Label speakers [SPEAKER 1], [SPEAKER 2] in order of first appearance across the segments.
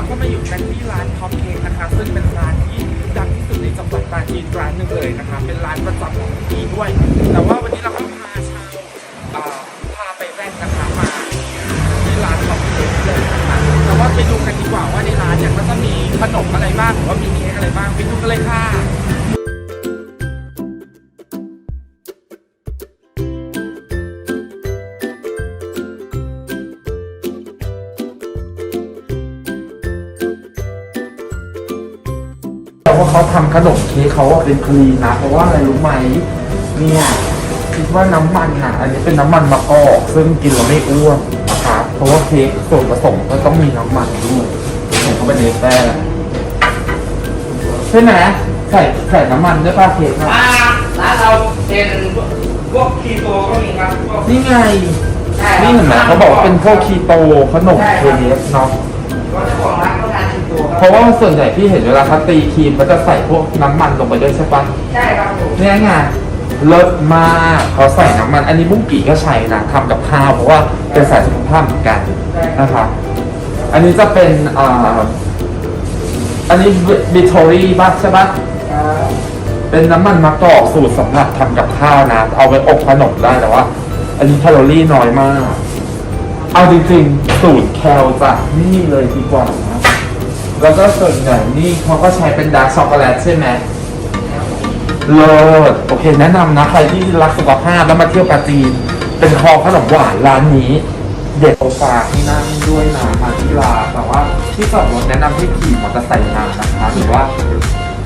[SPEAKER 1] เราก็มาอยู่กันที่ร้านท็อปเค้กนะคะซึ่งเป็นร้านที่ดังที่สุดในจังหวัดปราจีนร้านหนึ่งเลยนะคะ เป็นร้านประจำของที่นี่ด้วย แต่ว่าวันนี้เราก็พาชาวเอ่อพาไปแว่นนะคะมาที่ร้านท็อปเค้กเลยนะคะแต่ว่าไปดูกันดีกว่าว่าในร้านเนี่ยมันจะมีขนมอะไรบ้างหรือว่ามีเค้กอะไรบ้างไปดูกันเลยค่ะ ทำขนมเค้กเขาอะเป็นคลีนนะเพราะว่าอะไรรู้ไหมเนี่ยคิดว่าน้ำมันอะอันนี้เป็นน้ำมันมะกอกซึ่งกินแล้วไม่อ้วนนะครับเพราะว่าเค้กส่วนผสมก็ต้องมีน้ำมันด้วยใส่เข้าไปในแป้งใช่ไหมใส่ใส่น้ำมันด้วยป่ะเค้กนะ
[SPEAKER 2] ร้านร้านเราเป็นพวกคีโตก็มีครับพวก
[SPEAKER 1] นี่ไง
[SPEAKER 2] ใช่ครับ
[SPEAKER 1] นี่เห็นไหมเขาบอกว่าเป็นพวกคีโตขนมเค้กเนาะ
[SPEAKER 2] ก็จะ
[SPEAKER 1] เพ
[SPEAKER 2] ราะ
[SPEAKER 1] ว่าส่วนใหญ่ที่เห็นเวลาเขาตีครีมเขาจะใส่พวกน้ำมันลงไปด้วยใช่ปะ
[SPEAKER 2] ใช่ครับผม
[SPEAKER 1] เนี่ยไงเลิศมากเขาใส่น้ำมัน อันนี้บุ้งกี่ก็ใช้นะทำกับข้าวเพราะว่าเป็นสายสุขภาพเหมือนกันนะครับอันนี้จะเป็นอ่าอันนี้บิทอรี่บ้างใช่ปะเป็นน้ำมันมะกอกสูตรสำหรับทำกับข้าวนะ เอาไว้อบขนมได้แต่ว่า อันนี้แคลอรี่น้อยมาก เอาจริงๆ สูตรแคลจากนี่เลยดีกว่า แล้วก็ส่วนใหญ่นี่เขาก็ใช้เป็นดาร์กช็อกโกแลตใช่ไหมเลิศโอเค แนะนำนะ ใครที่รักสุขภาพแล้วมาเที่ยวปาจีน เป็นคอขนมหวานร้านนี้ เด็ดโอฟาที่นั่งด้วยนะมาที่ร้าแต่ว่าที่จอดรถแนะนำให้ขี่มอเตอร์ไซค์มานะคะหรือว่า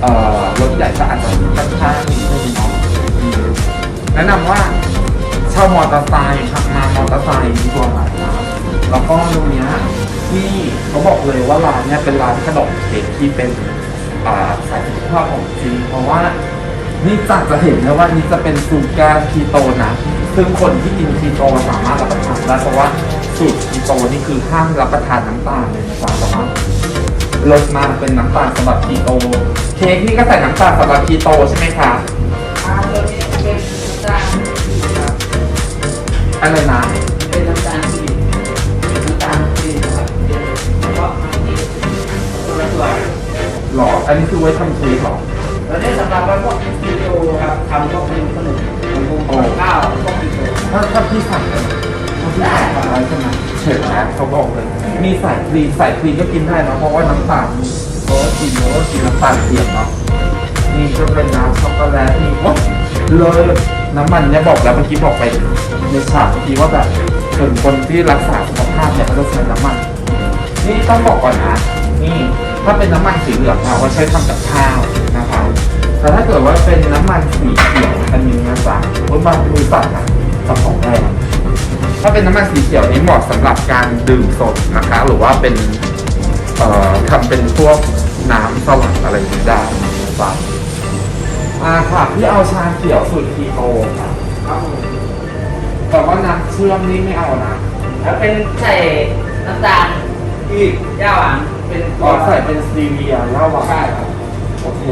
[SPEAKER 1] เอ่อรถใหญ่ก็อาจจะค่อนข้างนิดนึงเนาะอืมแนะนำว่าเช่ามอเตอร์ไซค์ขับมามอเตอร์ไซค์ดีกว่านะแล้วก็ตรงเนี้ย ที่เขาบอกเลยว่าร้านเนี้ยเป็นร้านขนมเค้กที่เป็นอ่าสายสุขภาพของจริงเพราะว่านี่จากจะเห็นนะว่านี่จะเป็นสูตรการคีโตนะซึ่งคนที่กินคีโตสามารถรับประทานได้เพราะว่าสูตรคีโตนี่คือห้ามรับประทานน้ำตาลเลยนะจ๊ะแต่ว่าลดมาเป็นน้ำตาลสำหรับคีโต เค้กนี่ก็ใส่น้ำตาลสำหรับคีโตใช่ไหมคะ ถ้าถ้าพี่สั่งกันถ้าพี่สั่งอะไรใช่ไหมเฉินนะเขาบอกเลย มีใสายคลีนสายคลีก็กินได้นะเพราะว่าน้ำตาลเพราะว่ากินเพราะว่ากินน้ำตาลเทียมเนาะนี่ก็เป็นน้ำช็อกโกแลตนี่โอ๊ยเลยน้ำมันเนี่ยบอกแล้วเมื่อกี้บอกไปในฉากเมื่อกี้ว่าแบบส่วนคนที่รักษาสุขภาพเนี่ยเขาจะใช้น้ำมัน นี่ต้องบอกก่อนนะ นี่ถ้าเป็นน้ำมันสีเหลืองเราก็ใช้ทำกับข้าวนะครับแต่ถ้าเกิดว่าเป็นน้ำมันสีเขียวอันนี้นะจ๊ะคุณบางมือสั่นนะ จับของได้นะถ้าเป็นน้ำมันสีเขียวนี้เหมาะสำหรับการดื่มสดนะคะ หรือว่าเป็นเอ่อทำเป็นพวกน้ำสลัดอะไรอย่างนี้ได้นะครับอ่าค่ะพี่เอาชาเขียวสูตรคีโตค่ะ
[SPEAKER 2] ครับผม
[SPEAKER 1] แต่ว่าน้ำเชื่อมนี่ไม่เอานะ
[SPEAKER 2] แล้วเป็นใส่น้ำตาลอีกย่าหวานเป็น
[SPEAKER 1] อ๋อใส่เป็นสตีเวียแล้วว่า
[SPEAKER 2] ใช่ครับ
[SPEAKER 1] โอเค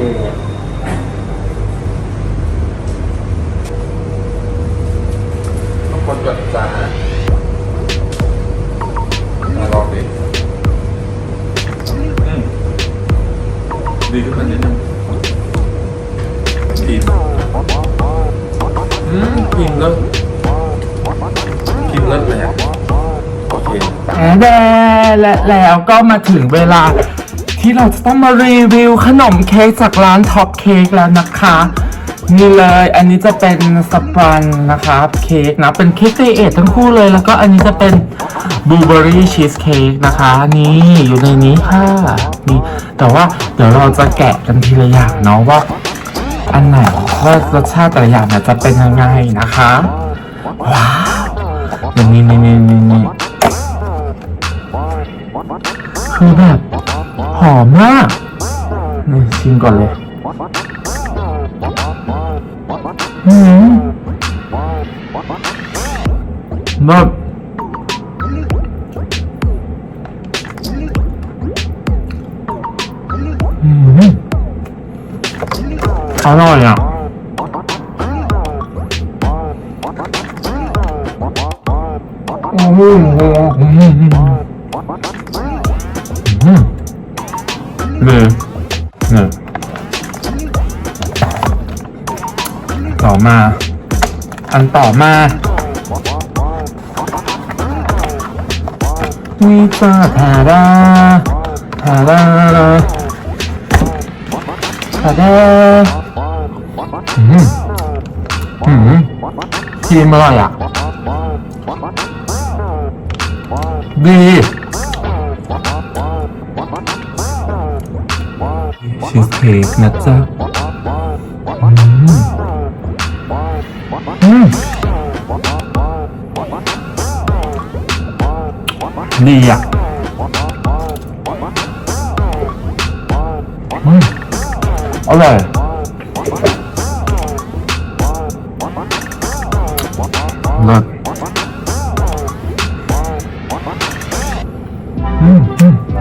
[SPEAKER 1] ทุก คนกดจานมาลองดิอืมดีขึ้นมานิดนึงกินอืมกินเลยกินเลิศเลยอะโอเคแด่และแล้วก็มาถึงเวลา ที่เราจะต้องมารีวิวขนมเค้กจากร้านท็อปเค้กแล้วนะคะ นี่เลยอันนี้จะเป็นสปันนะครับเค้กนะเป็นเค้กไดเอททั้งคู่เลย แล้วก็อันนี้จะเป็นบลูเบอรี่ชีสเค้กนะคะ นี่อยู่ในนี้ค่ะนี่แต่ว่าเดี๋ยวเราจะแกะกันทีละอย่างเนาะว่า อันไหนว่ารสชาติแต่ละอย่างเนี่ยจะเป็นยังไงนะคะว้าวนี่นี่นี่นี่นี่คือแบบหอมมากนี่ชิมก่อนเลย อืมแบบอืมอร่ ต่อมา อันต่อมาวิจาทาราทาราทาราอืมอืมชิมอร่อยอะ ดีชีสเค้กนะจ๊ะ ดีอะอืมอร่อยเลิศอืมอืม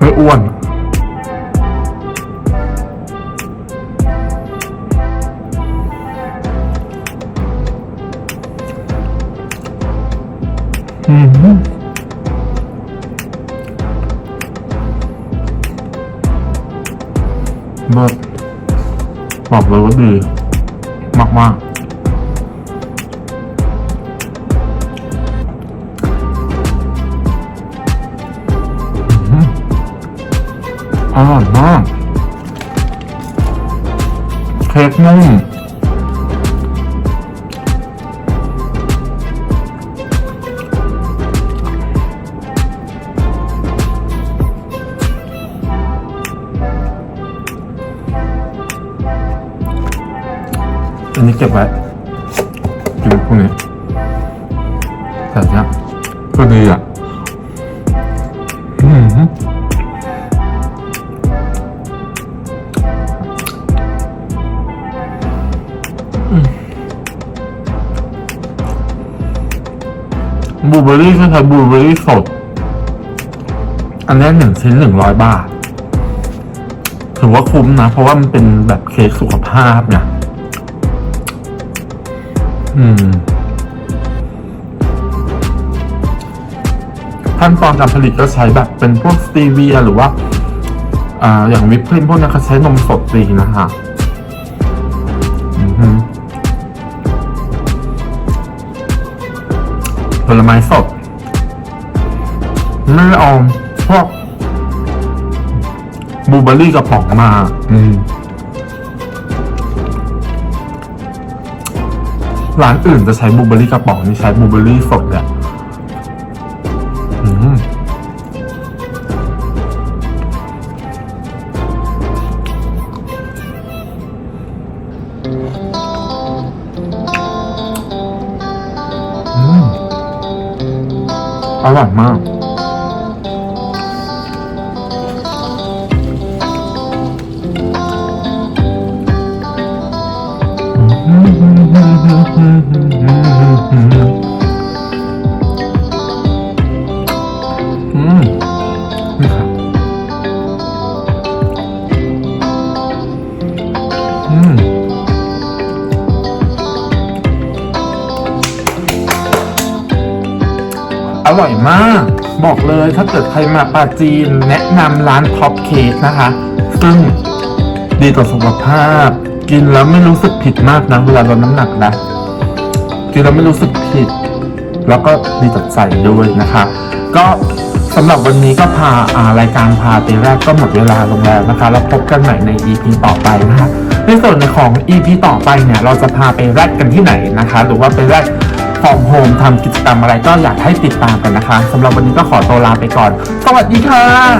[SPEAKER 1] ไม่อ้วน อืมเบิร์บอกเลยว่าดี มากมากๆ อร่อยมาก เค้กนุ่มอันนี้เก็บไว้กินพวกนี้แต่เนี้ยก็ดีอะ เบอร์รี่ก็ใช้บลูเบอร์รี่สด อันนี้หนึ่งชิ้นหนึ่งร้อยบาท ถือว่าคุ้มนะ เพราะว่ามันเป็นแบบเค้กสุขภาพเนี่ยอืม ขั้นตอนการผลิตก็ใช้แบบเป็นพวกสตีเวียหรือว่า อ่า อย่างวิปครีมพวกนี้เขาใช้นมสดดีนะคะ ลไม้สดไม่ได้เอาพวกบลูเบอร์รี่กระป๋องมา อืมร้านอื่นจะใช้บลูเบอร์รี่กระป๋องนี่ใช้บลูเบอร์รี่สดเนี่ย อ อร่อยมาก บอกเลยถ้าเกิดใครมาปาจีนแนะนำร้านท็อปเค้กนะคะ ซึ่งดีต่อสุขภาพ กินแล้วไม่รู้สึกผิดมากนะเวลาลดน้ำหนักนะ กินแล้วไม่รู้สึกผิด แล้วก็ดีต่อใจด้วยนะคะ ก็สำหรับวันนี้ก็พาอ่ารายการพาเตแรกก็หมดเวลาลงแล้วนะคะ แล้วพบกันใหม่ใน EP ต่อไปนะคะในส่วนของ EP ต่อไปเนี่ย เราจะพาไปแรกกันที่ไหนนะคะ หรือว่าไปแรก ฟอร์มโฮมทำกิจกรรมอะไรก็อยากให้ติดตามกันนะคะสำหรับวันนี้ก็ขอตัวลาไปก่อน สวัสดีค่ะ